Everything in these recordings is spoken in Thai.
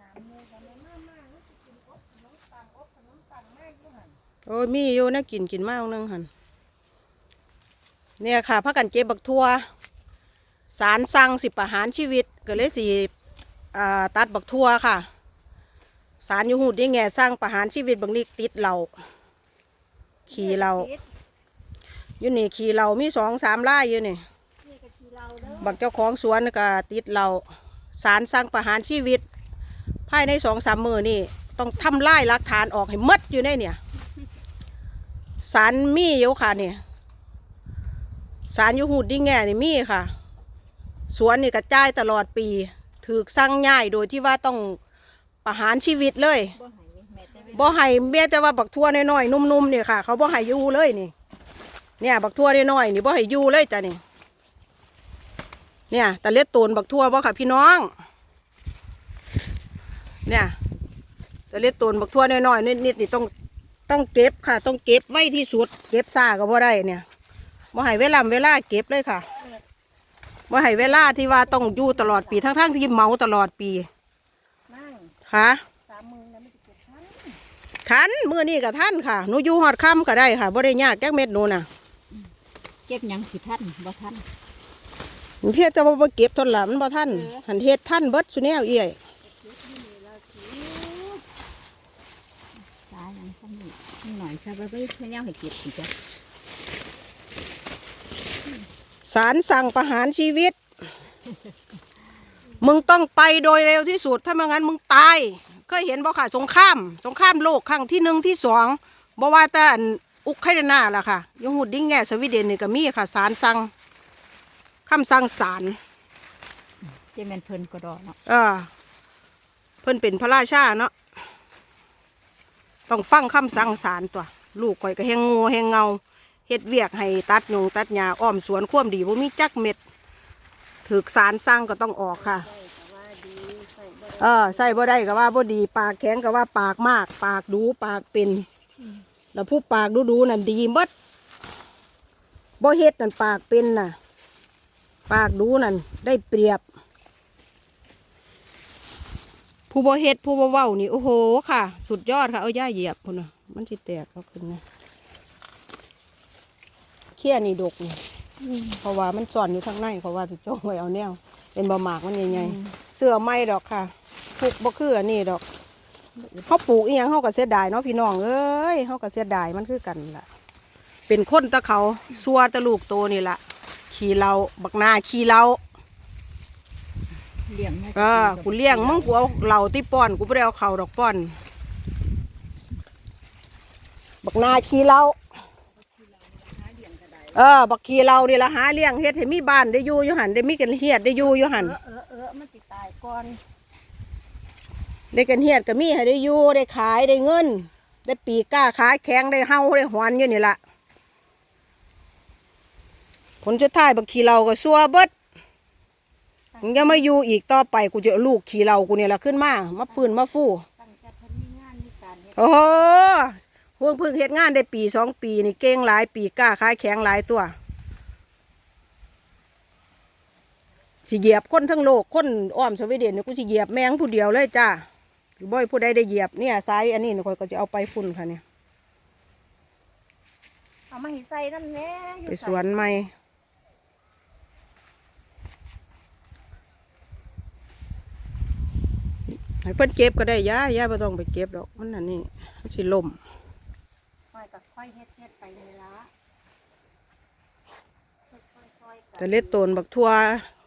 ถามเลยว่าม่ามาแล้วสิกินอบขนมปังอบขนมปังแม่อยู่หันโอ้ยมีอยู่นะกินกินมากนึงหันเนี่ยค่ะพักกันเก็บบักทั่วสารสั่งสิประหารชีวิตก็เลยสิอ่าตัดบักทั่วค่ะ สารยูหูดนี่แง่สร้างประหารชีวิตบางนิกติดเหล่าขี่เหล่าอยู่นี่ขี่เหล่ามีสองสามไร่อยู่นี่บักเจ้าของสวนก็ติดเหล่าสารสั่งประหารชีวิต ภายในสองสามมือนี่ ต้องทำลายหลักฐานออกให้หมดอยู่ในเนี่ยสารมีอยู่ค่ะเนี่ยสารยูหูดดิ้งแง่นี่มีค่ะ สวนนี่กระจายตลอดปี ถือสั่งง่ายโดยที่ว่าต้องประหารชีวิตเลยบ่ให้แม่แต่เว้นบ่ให้แม้แต่ว่าบักทั่วน้อยๆนุ่มๆเนี่ยค่ะ เขาบ่ให้ยูเลยนี่ เนี่ยบักทั่วน้อยๆนี่บ่ให้ยูเลยจ้ะนี่เนี่ยแต่เล็ดตูนบักทั่วบ่ค่ะพี่น้อง เนี่ยแต่เล็ดตูนบักทั่วน้อยๆนิดๆนี่ต้องต้องเก็บค่ะ ต้องเก็บไว้ที่สุด เก็บซ่าก็บ่ได้เนี่ยบ่ให้เวลาเวลาเก็บเลยค่ะบ่ให้เวลาที่ว่าต้องอยู่ตลอดปีทั้งๆที่เมาตลอดปีนั่งค่ะสามมือแล้วไม่ได้เก็บทันทันมือนี้กับท่านค่ะหนูอยู่หอดค่ำก็ได้ค่ะบ่ได้ยากแก้เม็ดหนูน่ะ เก็บหยังสิทันบ่ทันมันเพียงแต่ว่าบ่เก็บทนละมันบ่ท่านเออหันเฮ็ดท่านเบิดสุแนวเอี้ย สายยังซ้ำนี่นิด หน่อยซะบ่ไปเพิ่นยังให้เก็บสิจ้ะศาลสั่งประหารชีวิต มึงต้องไปโดยเร็วที่สุด ถ้าไม่งั้นมึงตายเคยเห็นบ่ค่ะสงคราม สงครามโลกครั้งที่หนึ่งที่สองบ่ว่าแต่อันอุกไครนาล่ะค่ะยงหุดดิ้งแง่สวีเดนนี่ก็มีค่ะศาลสั่งคำสั่งศาลเจะแม่นเพิ่นก็ดอกเนาะเออเพิ่นเป็นพระราชาเนาะ ต้องฟังคำสั่งศาลตัว ลูกข่อยก็แหงงูแหงเงาเฮ็ดเวียกให้ตัดยงตัดหญ้าอ้อมสวนความดีบ่มีจักเม็ดถือศาลสั่งก็ต้องออกค่ะใส่ก็ว่าดีใส่เออใส่บ่ได้ก็ว่าบ่ดี ปากแข็งก็ว่าปากมาก ปากดูปากเป็น แล้วผู้ปากดูดูๆนั่นดีหมดบ่เฮ็ดนั่นปากเป็นน่ะ ปากดูนั่นได้เปรียบ ผู้บ่เฮ็ดผู้บ่เว้านี่โอ้โหค่ะ สุดยอดค่ะเอาย่าเหยียบพุ่นน่ะมันสิแตกเอาขึ้นนะเขี้ยนี่ดกนี่เพราะว่ามันซ่อนอยู่ข้างในเพราะว่าสิจ้องไว้เอาแนวเป็นบ่หมากมันใหญ่ๆเสื้อไหม่ดอกค่ะผูกบ่คืออันนี้ดอกเขาปลูกอีหยังเขาก็เสียดายเนาะพี่น้องเอ้ยเขาก็เสียดายมันคือกันล่ะ เป็นคนตะเขาซัวตะลูกโตนี่ล่ะ ขี่เราบักนาขี่เรา เลี้ยงแม่เออกูเลี้ยงมึงกูเอาเหล่าที่ป้อนกูไม่ได้เอาเข่าดอกป้อน บักนาขี่เราเออ บักขี่เรานี่ละหาเลี้ยงเฮ็ดให้มีบ้านได้อยู่อยู่หันได้มีกันเฮียดได้อยู่อยู่หันเออเออเออมันสิตายก่อนได้กันเฮียดก็มีให้ได้อยู่ได้ขายได้เงิน ได้ปีกกล้าขายแข็งได้เฮาได้หวนอยู่นี่ละผลสุดท้ายบักขี่เราก็ซัวเบิด มึงอยังมาอยู่อีกต่อไปกูจะเอาลูกขี่เรากูเนี่ยละขึ้นมามาฟื้นมาฟู่ตั้งแต่เพิ่นมีงานมีการเฮ็ดโอ้โหพวกเพิ่งเฮ็ดงานได้ปีสองปีนี่เก่งหลายปีกล้าขายแข็งหลายตัวสิเหยียบคนทั้งโลกคนอ้อมสวีเดนนี่กูสิเหยียบแมงผู้เดียวเลยจ้าหรือบ่อยผู้ใดได้เหยียบเนี่ยไซส์อันนี้นี่ข้อยก็จะเอาไปฝุ่นค่ะเนี่ยเอามาให้ใส่นั่นแหละอยู่ไปใสวนใหม่ ให้เพิ่นเก็บก็ได้ย่าย่าไม่ต้องไปเก็บดอกมันอันนี้มันสิล่มค่อยกับค่อยเฮ็ดเฮ็ดไปเลยละค่อยๆๆกันแต่เล็ดโตนบักทั่ว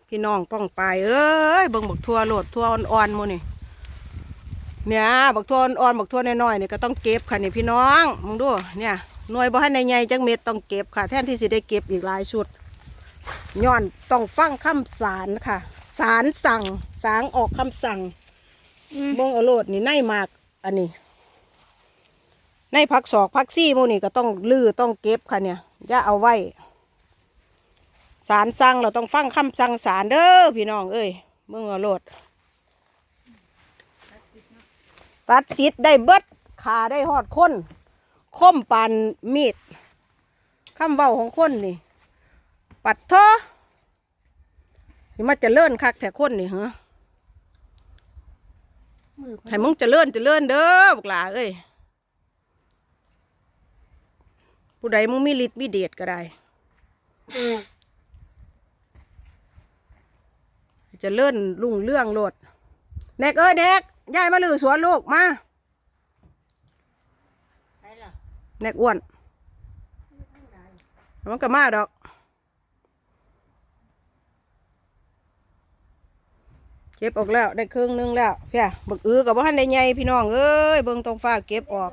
พี่น้องป้องปลายเอ้ยเบิ่งบักทั่วโหลดทั่วอ่อนๆหมูนี่เนี่ยบักทั่วอ่อนๆบักทั่วน้อยๆนี่ก็ต้องเก็บค่ะนี่พี่น้องมึงดูเนี่ยหน่วยบ่ให้ในใหญ่จังเม็ดต้องเก็บค่ะ แทนที่สิได้เก็บอีกหลายชุดย้อนต้องฟังคำสารค่ะ สารสั่งสางออกคำสั่ง เบิ่งเอาโลดนี่ในหมากอันนี้ ในผักศอกผักซี่หมูนี่ก็ต้องลื้อต้องเก็บค่ะเนี่ยอย่าเอาไว้สารสั่งเราต้องฟังคำสั่งสารเด้อพี่น้องเอ้ยมึงเอาโลด ตัดสิทธิ์ได้เบิดขาได้หอดคนคมปันมีดคำเว้าของคนนี่ ปัดเถอะนี่มาเจะเลื่อนคักแต่คนนี่เหรอ ให้มึงเจริญเจริญเด้อบักหลาเอ้ยผู้ใดมึงมีฤทธิ์มีเดชก็ได้เจริญรุ่งเรื่องโลดแนกเอ้ยแนกยายมาลือสวนลูกมาใช่ล่ะแนกอ้วนมันก็มาดอก เก็บออกแล้วได้ครึ่งหนึงแล้วเพียบักอือกับว่าทันได้ใหญ่พี่น้องเอ้ยเบิ่งตรงฟ้าเก็บออก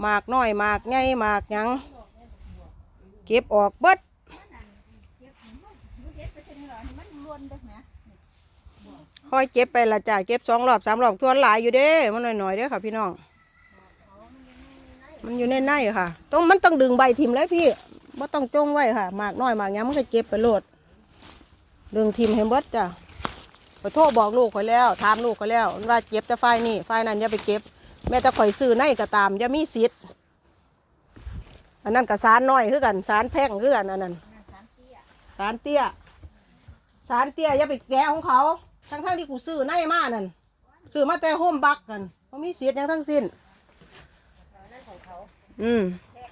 หมากน้อยหมากใหญ่หมากหยังเก็บออกเบิ้ดค่อยเก็บไปละจ้ะเก็บสองรอบสามรอบทวนหลายอยู่เด้มันหน่อยๆเด้อค่ะพี่น้อง มันอยู่ในในค่ะต้องมันต้องดึงใบทิมเลยพี่ว่าต้องจ้งไว้ค่ะหมากน้อยหมากยังมันก็เก็บไปโหลดดึงทิมให้เบิดจ้ะ ไปโทรบอกลูกข่อยแล้วถามลูกข่อยแล้วว่าเก็บแต่ไฟนี่ไฟนั้นอย่าไปเก็บ แม่แต่ข่อยซื้อในก็ตามอย่ามีสิทธิ์อันนั้นกับสารน้อยคือกันสารแพ่งคือกันอันนั้นสามเตี้ยสารเตี้ยสารเตี้ยอย่าไปแกะของเขา ทั้งทั้งๆที่กูซื้อในมานั่นซื้อมาแต่โฮมบักกันเขามีเสียดหยังทั้งสิ้นอืม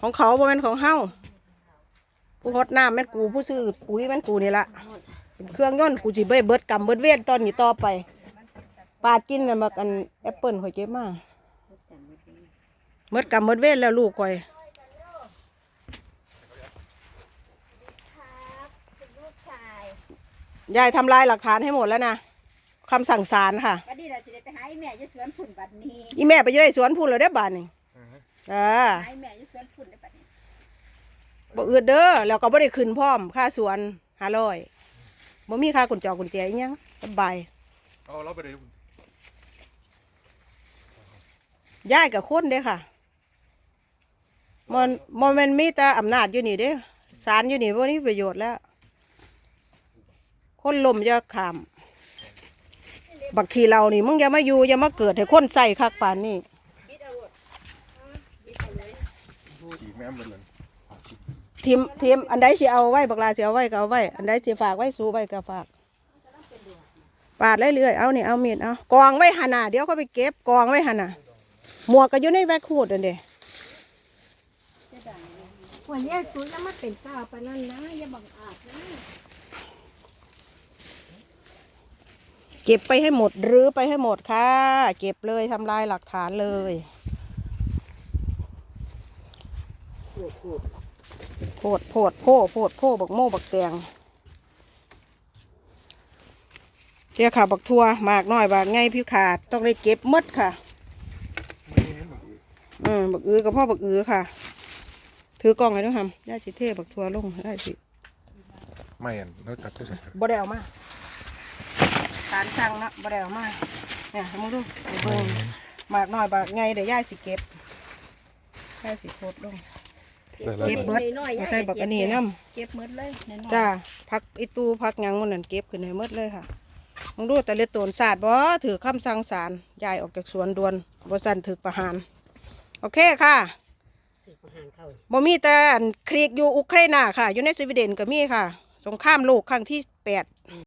ของเขาบ่แม่นของเฮาผู้ฮดน้ำแม่นกูผู้ซื้อปุ๋ยแม่นกูนี่ละ เป็นเครื่องยนต์กูสิบ่ได้เบิดกรรมเบิดเวรตอนนี้ต่อไปปาดกินน่ะมักอันแอปเปิลข่อยเก็บมาเบิดกรรมเบิดเวรแล้วลูกข่อยครับเป็นลูกชายยายทำลายหลักฐานให้หมดแล้วนะคำสั่งศาลค่ะวันนี้เราจะได้ไปหาไอ้แม่อยู่สวนผุ่นบัดนี้อีแม่ไปอยู่ในสวนพูนเลยได้อบานนี่อ่าหาไอ้แม่อยู่สวนผุ่นได้บัดนี้บ่อืดเด้อแล้วก็บ่ได้ขึ้นพร้อมค่าสวนห้าร้อย บ่มีค่ากุญจอกุญแจอีหยังสบายเอาเราไปเลยย้ายกับคนเด้ค่ะมันมันมันมีแต่อำนาจอยู่นี่เด้ศาลอยู่นี่บ่มีประโยชน์แล้ว คนลมอย่าขามบักขี้เรานี่มึงอย่ามาอยู่อย่ามาเกิดให้คนใส่คักปานนี้บิดเอาลูกบิดเอาเลยขี่แม่มไปเลย ทีมทีมอันใดสิเอาไว้บักลาสิเอาไว้ก็เอาไว้อันใดสิฝากไว้สู้ไว้ก็ฝากปาดเรื่อยๆเอานี่เอามีดเอากองไว้หันน่ะเดี๋ยวเขาไปเก็บกองไว้หันน่ะหมวกก็อยู่ในแวกคูดอันเด้วันนี้สูยังมาเป็นก้าวไปนั่นนะอย่าบังอาจนะเก็บไปให้หมดหรือไปให้หมดค่ะ เก็บเลยทำลายหลักฐานเลย ขูดขูด โพดโพดโพโพดโพบักโม่บักแตงเจ้าค่ะบักทัวหมากน้อยบากไงพี่ขาดต้องได้เก็บหมดค่ะอืมบักอือกับพ่อบักอือค่ะ ถือกล้องให้ด้วยทำย่าสิเทบักทัวลงได้สิไม่อันเราตัดได้สักบ่ได้เอามาการสั่งนะบ่ได้เอามาเนี่ยให้มึงดูให้เบิ่งหมากน้อยบากไงเดี๋ยวย่าสิเก็บย่าสิโพดลง ได้แล้วเก็บเบิดมาใส่บักอันนี้น้เก็บหมดเลยน้อยำๆจ้าพักอีตูพักหยังมันนั่นเก็บขึ้นให้หมดเลยค่ะมึงดูแต่เล็ดโตนศาสตร์บ่ถือคำสั่งศาลย้ายออกจากสวนด่วนบ่สั่นถือประหาร โอเคค่ะถือประหารเขาบ่มีแต่อันครีกอยู่อุเครนาค่ะ อยู่ในสวีเดนก็มีค่ะ สงครามโลกครั้งที่แปด